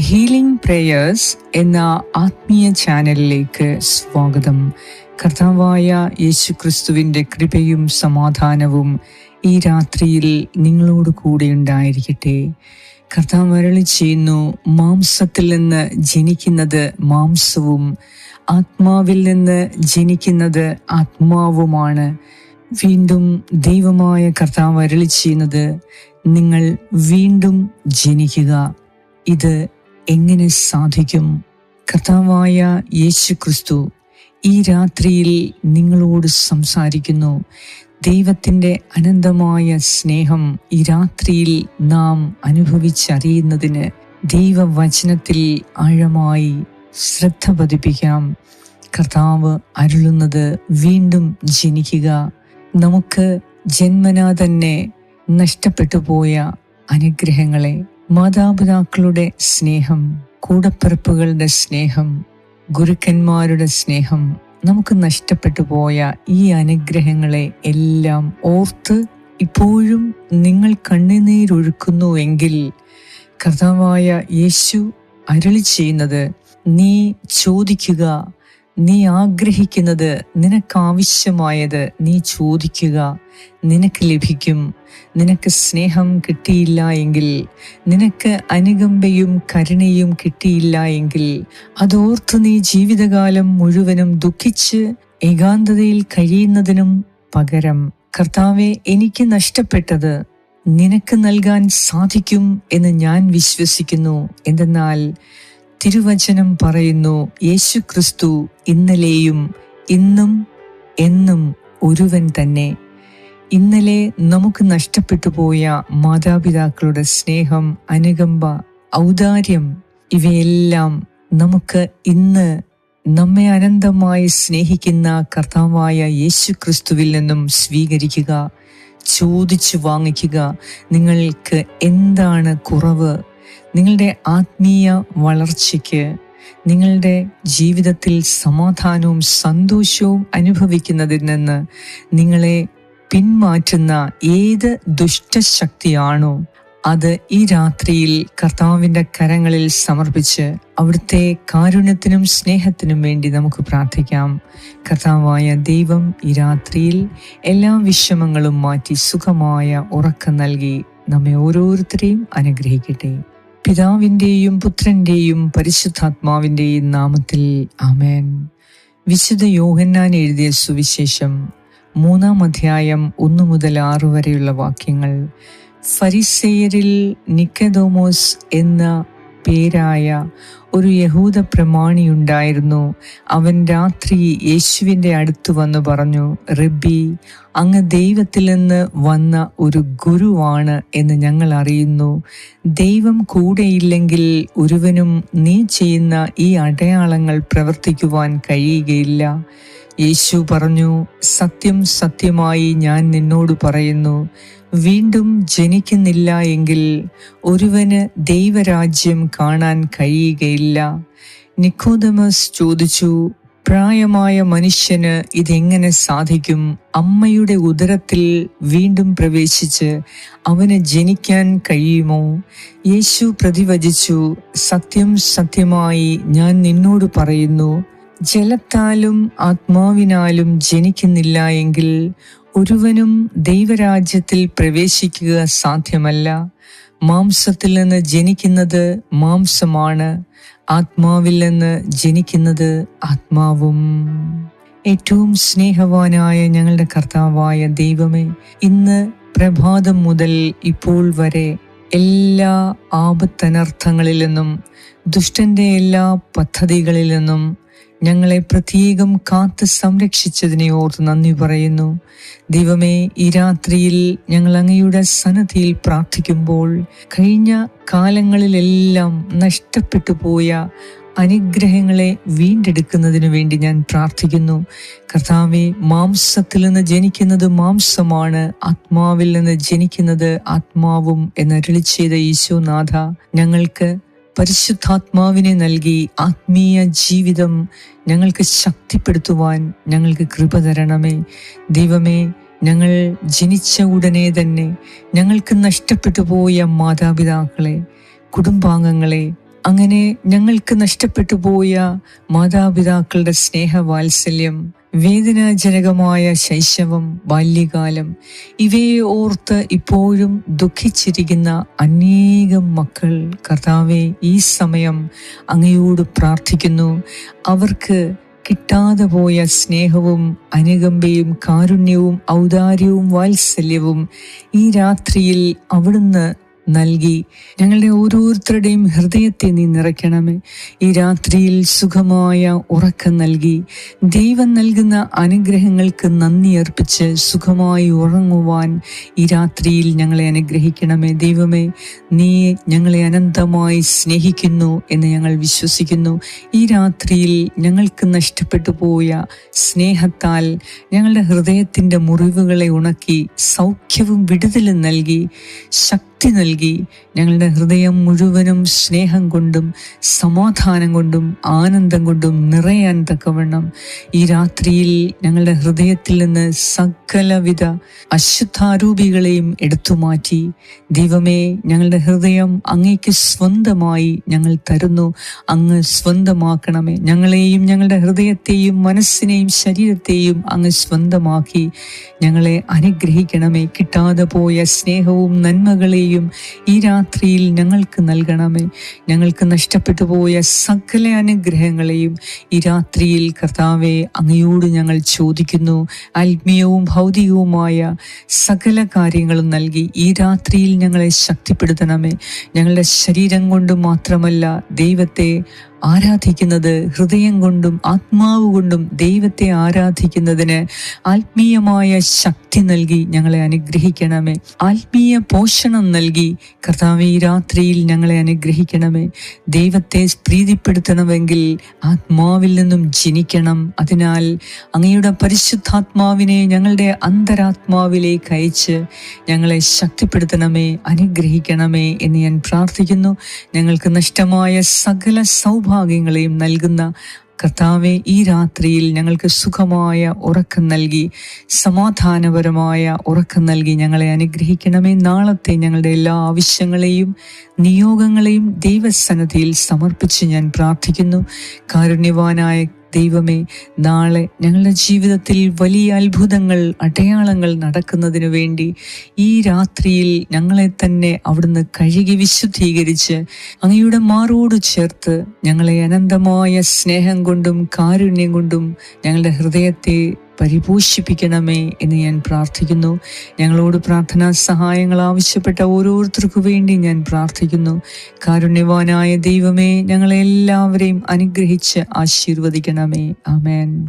Healing prayers എന്ന ആത്മീയ ചാനലിലേക്ക് സ്വാഗതം. കർത്താവായ യേശു ക്രിസ്തുവിന്റെ കൃപയും സമാധാനവും ഈ രാത്രിയിൽ നിങ്ങളോട് കൂടെ ഉണ്ടായിരിക്കട്ടെ. കർത്താവ് വരളി ചെയ്യുന്നു മാംസത്തിൽ നിന്ന് ജനിക്കുന്നത് മാംസവും ആത്മാവിൽ നിന്ന് ജനിക്കുന്നത് ആത്മാവുമാണ്. വീണ്ടും ദൈവമായ കർത്താവ് അരളി ചെയ്യുന്നത് നിങ്ങൾ വീണ്ടും ജനിക്കുക. ഇത് എങ്ങനെ സാധിക്കും? കർത്താവായ യേശു ക്രിസ്തു ഈ രാത്രിയിൽ നിങ്ങളോട് സംസാരിക്കുന്നു. ദൈവത്തിന്റെ അനന്തമായ സ്നേഹം ഈ രാത്രിയിൽ നാം അനുഭവിച്ചറിയുന്നതിന് ദൈവവചനത്തിൽ ആഴമായി ശ്രദ്ധ പതിപ്പിക്കാം. കർത്താവ് അരുളുന്നത് വീണ്ടും ജനിക്കുക. നമുക്ക് ജന്മനാ തന്നെ നഷ്ടപ്പെട്ടു പോയ അനുഗ്രഹങ്ങളെ മാതാപിതാക്കളുടെ സ്നേഹം കൂടപ്പിറപ്പുകളുടെ സ്നേഹം ഗുരുക്കന്മാരുടെ സ്നേഹം നമുക്ക് നഷ്ടപ്പെട്ടു പോയ ഈ അനുഗ്രഹങ്ങളെ എല്ലാം ഓർത്ത് ഇപ്പോഴും നിങ്ങൾ കണ്ണുനീരൊഴുക്കുന്നു എങ്കിൽ കർത്താവായ യേശു അരളി ചെയ്യുന്നത് നീ ചോദിക്കുക നീ ആഗ്രഹിക്കുന്നത് നിനക്കാവശ്യമായത് നീ ചോദിക്കുക. നിനക്ക് ലഭിക്കും. നിനക്ക് സ്നേഹം കിട്ടിയില്ല എങ്കിൽ നിനക്ക് അനുകമ്പയും കരുണയും കിട്ടിയില്ല എങ്കിൽ അതോർത്ത് നീ ജീവിതകാലം മുഴുവനും ദുഃഖിച്ച് ഏകാന്തതയിൽ കഴിയുന്നതിനും പകരം കർത്താവെ എനിക്ക് നഷ്ടപ്പെട്ടത് നിനക്ക് നൽകാൻ സാധിക്കും എന്ന് ഞാൻ വിശ്വസിക്കുന്നു. എന്തെന്നാൽ തിരുവചനം പറയുന്നു യേശു ക്രിസ്തു ഇന്നലെയും ഇന്നും എന്നും ഒരുവൻ തന്നെ. ഇന്നലെ നമുക്ക് നഷ്ടപ്പെട്ടു പോയ മാതാപിതാക്കളുടെ സ്നേഹം അനുകമ്പ ഔദാര്യം ഇവയെല്ലാം നമുക്ക് ഇന്ന് നമ്മെ അനന്തമായി സ്നേഹിക്കുന്ന കർത്താവായ യേശു ക്രിസ്തുവിൽ നിന്നും സ്വീകരിക്കുക ചോദിച്ചു വാങ്ങിക്കുക. നിങ്ങൾക്ക് എന്താണ് കുറവ്? നിങ്ങളുടെ ആത്മീയ വളർച്ചയ്ക്ക് നിങ്ങളുടെ ജീവിതത്തിൽ സമാധാനവും സന്തോഷവും അനുഭവിക്കുന്നതിൽ നിന്ന് നിങ്ങളെ പിന്മാറ്റുന്ന ഏത് ദുഷ്ടശക്തിയാണോ അത് ഈ രാത്രിയിൽ കർത്താവിന്റെ കരങ്ങളിൽ സമർപ്പിച്ച് അവിടുത്തെ കാരുണ്യത്തിനും സ്നേഹത്തിനും വേണ്ടി നമുക്ക് പ്രാർത്ഥിക്കാം. കർത്താവായ ദൈവം ഈ രാത്രിയിൽ എല്ലാ വിഷമങ്ങളും മാറ്റി സുഖമായ ഉറക്കം നൽകി നമ്മെ ഓരോരുത്തരെയും അനുഗ്രഹിക്കട്ടെ. പിതാവിന്റെയും പുത്രന്റെയും പരിശുദ്ധാത്മാവിന്റെയും നാമത്തിൽ ആമേൻ. വിശുദ്ധ യോഹന്നാൻ എഴുതിയ സുവിശേഷം മൂന്നാം അധ്യായം ഒന്നു മുതൽ ആറ് വരെയുള്ള വാക്യങ്ങൾ. ഫരിസേയരിൽ നിക്കദോമോസ് എന്ന പേരായ ഒരു യഹൂദ പ്രമാണി ഉണ്ടായിരുന്നു. അവൻ രാത്രി യേശുവിന്റെ അടുത്ത് വന്ന് പറഞ്ഞു റബ്ബി അങ്ങ് ദൈവത്തിൽ നിന്ന് വന്ന ഒരു ഗുരുവാണ് എന്ന് ഞങ്ങൾ അറിയുന്നു. ദൈവം കൂടെയില്ലെങ്കിൽ ഒരുവനും നീ ചെയ്യുന്ന ഈ അടയാളങ്ങൾ പ്രവർത്തിക്കുവാൻ കഴിയുകയില്ല. യേശു പറഞ്ഞു സത്യം സത്യമായി ഞാൻ നിന്നോട് പറയുന്നു. വീണ്ടും ജനിക്കുന്നില്ല എങ്കിൽ ഒരുവന് ദൈവരാജ്യം കാണാൻ കഴിയുകയില്ല. നിക്കോദമസ് ചോദിച്ചു പ്രായമായ മനുഷ്യന് ഇതെങ്ങനെ സാധിക്കും? അമ്മയുടെ ഉദരത്തിൽ വീണ്ടും പ്രവേശിച്ച് അവന് ജനിക്കാൻ കഴിയുമോ? യേശു പ്രതിവചിച്ചു സത്യം സത്യമായി ഞാൻ നിന്നോട് പറയുന്നു ജലത്താലും ആത്മാവിനാലും ജനിക്കുന്നില്ല എങ്കിൽ ഒരുവനും ദൈവരാജ്യത്തിൽ പ്രവേശിക്കുക സാധ്യമല്ല. മാംസത്തിൽ നിന്ന് ജനിക്കുന്നത് മാംസമാണ് ആത്മാവിൽ നിന്ന് ജനിക്കുന്നത് ആത്മാവും. ഏറ്റവും സ്നേഹവാനായ ഞങ്ങളുടെ കർത്താവായ ദൈവമേ ഇന്ന് പ്രഭാതം മുതൽ ഇപ്പോൾ വരെ എല്ലാ ആപത്തനർത്ഥങ്ങളിൽ നിന്നും ദുഷ്ടന്റെ എല്ലാ പദ്ധതികളിൽ നിന്നും ഞങ്ങളെ പ്രത്യേകം കാത്ത് സംരക്ഷിച്ചതിനെ ഓർത്ത് നന്ദി പറയുന്നു. ദൈവമേ ഈ രാത്രിയിൽ ഞങ്ങൾ അങ്ങയുടെ സന്നദ്ധിയിൽ പ്രാർത്ഥിക്കുമ്പോൾ കഴിഞ്ഞ കാലങ്ങളിലെല്ലാം നഷ്ടപ്പെട്ടു പോയ അനുഗ്രഹങ്ങളെ വീണ്ടെടുക്കുന്നതിന് വേണ്ടി ഞാൻ പ്രാർത്ഥിക്കുന്നു. കർത്താവെ മാംസത്തിൽ നിന്ന് ജനിക്കുന്നത് മാംസമാണ് ആത്മാവിൽ നിന്ന് ജനിക്കുന്നത് ആത്മാവും എന്നരുളി ചെയ്ത ഈശോനാഥ ഞങ്ങൾക്ക് പരിശുദ്ധാത്മാവിനെ നൽകി ആത്മീയ ജീവിതം ഞങ്ങൾക്ക് ശക്തിപ്പെടുത്തുവാൻ ഞങ്ങൾക്ക് കൃപ തരണമേ. ദൈവമേ ഞങ്ങൾ ജനിച്ച ഉടനെ തന്നെ ഞങ്ങൾക്ക് നഷ്ടപ്പെട്ടു പോയ മാതാപിതാക്കളെ കുടുംബാംഗങ്ങളെ അങ്ങനെ ഞങ്ങൾക്ക് നഷ്ടപ്പെട്ടു പോയ മാതാപിതാക്കളുടെ സ്നേഹവാത്സല്യം വേദനാജനകമായ ശൈശവം ബാല്യകാലം ഇവയെ ഓർത്ത് ഇപ്പോഴും ദുഃഖിച്ചിരിക്കുന്ന അനേകം മക്കൾ കർത്താവെ ഈ സമയം അങ്ങയോട് പ്രാർത്ഥിക്കുന്നു. അവർക്ക് കിട്ടാതെ പോയ സ്നേഹവും അനുകമ്പയും കാരുണ്യവും ഔദാര്യവും വാത്സല്യവും ഈ രാത്രിയിൽ അവിടുന്ന് നൽകി. ഞങ്ങളുടെ ഓരോരുത്തരുടെയും ഹൃദയത്തെ നീ നിറയ്ക്കണമേ. ഈ രാത്രിയിൽ സുഖമായ ഉറക്കം നൽകി. ദൈവം നൽകുന്ന അനുഗ്രഹങ്ങൾക്ക് നന്ദി അർപ്പിച്ച് സുഖമായി ഉറങ്ങുവാൻ ഈ രാത്രിയിൽ ഞങ്ങളെ അനുഗ്രഹിക്കണമേ. ദൈവമേ നീ ഞങ്ങളെ അനന്തമായി സ്നേഹിക്കുന്നു എന്ന് ഞങ്ങൾ വിശ്വസിക്കുന്നു. ഈ രാത്രിയിൽ ഞങ്ങൾക്ക് നഷ്ടപ്പെട്ടു പോയ സ്നേഹത്താൽ ഞങ്ങളുടെ ഹൃദയത്തിന്റെ മുറിവുകളെ ഉണക്കി സൗഖ്യവും വിടുതലും നൽകി. ശക്തി നൽകി. ഞങ്ങളുടെ ഹൃദയം മുഴുവനും സ്നേഹം കൊണ്ടും സമാധാനം കൊണ്ടും ആനന്ദം കൊണ്ടും നിറയാൻ തക്കവണ്ണം. ഈ രാത്രിയിൽ ഞങ്ങളുടെ ഹൃദയത്തിൽ നിന്ന് സകലവിധ അശുദ്ധാരൂപികളെയും എടുത്തു മാറ്റി. ദൈവമേ ഞങ്ങളുടെ ഹൃദയം അങ്ങേക്ക് സ്വന്തമായി ഞങ്ങൾ തരുന്നു. അങ്ങ് സ്വന്തമാക്കണമേ. ഞങ്ങളെയും ഞങ്ങളുടെ ഹൃദയത്തെയും മനസ്സിനെയും ശരീരത്തെയും അങ്ങ് സ്വന്തമാക്കി. ഞങ്ങളെ അനുഗ്രഹിക്കണമേ. കിട്ടാതെ പോയ സ്നേഹവും നന്മകളെയും ഈ രാത്രിയിൽ ഞങ്ങൾക്ക് നൽകണമേ. ഞങ്ങൾക്ക് നഷ്ടപ്പെട്ടു പോയ സകല അനുഗ്രഹങ്ങളെയും ഈ രാത്രിയിൽ കർത്താവെ അങ്ങയോട് ഞങ്ങൾ ചോദിക്കുന്നു. ആത്മീയവും ഭൗതികവുമായ സകല കാര്യങ്ങളും നൽകി ഈ രാത്രിയിൽ ഞങ്ങളെ ശക്തിപ്പെടുത്തണമേ. ഞങ്ങളുടെ ശരീരം കൊണ്ട് മാത്രമല്ല ദൈവത്തെ ആരാധിക്കുന്നത് ഹൃദയം കൊണ്ടും ആത്മാവ് കൊണ്ടും ദൈവത്തെ ആരാധിക്കുന്നതിന് ആത്മീയമായ ശക്തി നൽകി ഞങ്ങളെ അനുഗ്രഹിക്കണമേ. ആത്മീയ പോഷണം നൽകി കർത്താവ് ഈ രാത്രിയിൽ ഞങ്ങളെ അനുഗ്രഹിക്കണമേ. ദൈവത്തെ പ്രീതിപ്പെടുത്തണമെങ്കിൽ ആത്മാവിൽ നിന്നും ജനിക്കണം. അതിനാൽ അങ്ങയുടെ പരിശുദ്ധാത്മാവിനെ ഞങ്ങളുടെ അന്തരാത്മാവിലേക്ക് അയച്ച് ഞങ്ങളെ ശക്തിപ്പെടുത്തണമേ അനുഗ്രഹിക്കണമേ എന്ന് ഞാൻ പ്രാർത്ഥിക്കുന്നു. ഞങ്ങൾക്ക് നഷ്ടമായ സകല സൗഭാഗ്യങ്ങളെയും നൽകുന്ന കർത്താവെ ഈ രാത്രിയിൽ ഞങ്ങൾക്ക് സുഖമായ ഉറക്കം നൽകി സമാധാനപരമായ ഉറക്കം നൽകി ഞങ്ങളെ അനുഗ്രഹിക്കണമേ. നാളത്തെ ഞങ്ങളുടെ എല്ലാ ആവശ്യങ്ങളെയും നിയോഗങ്ങളെയും ദൈവസന്നദ്ധിയിൽ സമർപ്പിച്ച് ഞാൻ പ്രാർത്ഥിക്കുന്നു. കാരുണ്യവാനായ ദൈവമേ നാളെ ഞങ്ങളുടെ ജീവിതത്തിൽ വലിയ അത്ഭുതങ്ങൾ അടയാളങ്ങൾ നടക്കുന്നതിന് വേണ്ടി ഈ രാത്രിയിൽ ഞങ്ങളെ തന്നെ അവിടുന്ന് കഴുകി വിശുദ്ധീകരിച്ച് അങ്ങയുടെ മാറോട് ചേർത്ത് ഞങ്ങളെ അനന്തമായ സ്നേഹം കൊണ്ടും കാരുണ്യം കൊണ്ടും ഞങ്ങളുടെ ഹൃദയത്തെ പരിപോഷിപ്പിക്കണമേ എന്ന് ഞാൻ പ്രാർത്ഥിക്കുന്നു. ഞങ്ങളോട് പ്രാർത്ഥനാ സഹായങ്ങൾ ആവശ്യപ്പെട്ട ഓരോരുത്തർക്കു വേണ്ടി ഞാൻ പ്രാർത്ഥിക്കുന്നു. കാരുണ്യവാനായ ദൈവമേ ഞങ്ങളെല്ലാവരെയും അനുഗ്രഹിച്ച് ആശീർവദിക്കണമേ. ആമേൻ.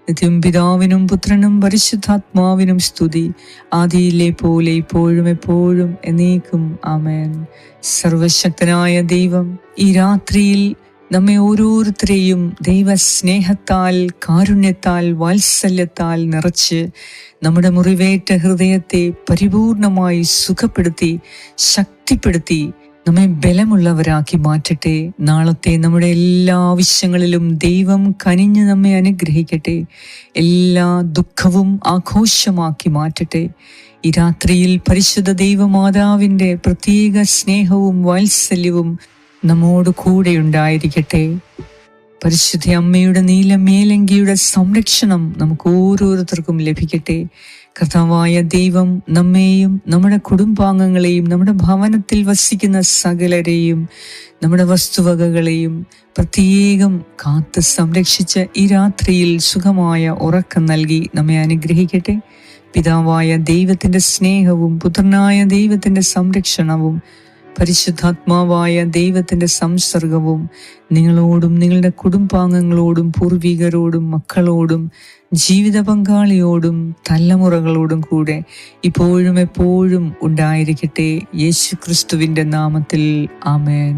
നിത്യം പിതാവിനും പുത്രനും പരിശുദ്ധാത്മാവിനും സ്തുതി. ആദിയിലെ പോലെ ഇപ്പോഴും എപ്പോഴും എന്നേക്കും. ആമേൻ. സർവശക്തനായ ദൈവം ഈ രാത്രിയിൽ നമ്മെ ഓരോരുത്തരെയും ദൈവസ്നേഹത്താൽ കാരുണ്യത്താൽ വാത്സല്യത്താൽ നിറച്ച് നമ്മുടെ മുറിവേറ്റ ഹൃദയത്തെ പരിപൂർണമായി സുഖപ്പെടുത്തി ശക്തിപ്പെടുത്തി നമ്മെ ബലമുള്ളവരാക്കി മാറ്റട്ടെ. നാളത്തെ നമ്മുടെ എല്ലാ ആവശ്യങ്ങളിലും ദൈവം കനിഞ്ഞ് നമ്മെ അനുഗ്രഹിക്കട്ടെ. എല്ലാ ദുഃഖവും ആഘോഷമാക്കി മാറ്റട്ടെ. ഈ രാത്രിയിൽ പരിശുദ്ധ ദൈവമാതാവിന്റെ പ്രത്യേക സ്നേഹവും വാത്സല്യവും നമ്മോട് കൂടെ ഉണ്ടായിരിക്കട്ടെ. പരിശുദ്ധ അമ്മയുടെ നീല മേലങ്കിയുടെ സംരക്ഷണം നമുക്ക് ഓരോരുത്തർക്കും ലഭിക്കട്ടെ. കർത്താവായ ദൈവം നമ്മെയും നമ്മുടെ കുടുംബാംഗങ്ങളെയും നമ്മുടെ ഭവനത്തിൽ വസിക്കുന്ന സകലരെയും നമ്മുടെ വസ്തുവകകളെയും പ്രത്യേകം കാത്ത് സംരക്ഷിച്ച് ഈ രാത്രിയിൽ സുഖമായ ഉറക്കം നൽകി നമ്മെ അനുഗ്രഹിക്കട്ടെ. പിതാവായ ദൈവത്തിന്റെ സ്നേഹവും പുത്രനായ ദൈവത്തിന്റെ സംരക്ഷണവും പരിശുദ്ധാത്മാവായ ദൈവത്തിന്റെ സംസർഗവും നിങ്ങളോടും നിങ്ങളുടെ കുടുംബാംഗങ്ങളോടും പൂർവികരോടും മക്കളോടും ജീവിത പങ്കാളിയോടും തലമുറകളോടും കൂടെ ഇപ്പോഴും എപ്പോഴും ഉണ്ടായിരിക്കട്ടെ. യേശു ക്രിസ്തുവിന്റെ നാമത്തിൽ. ആമേൻ.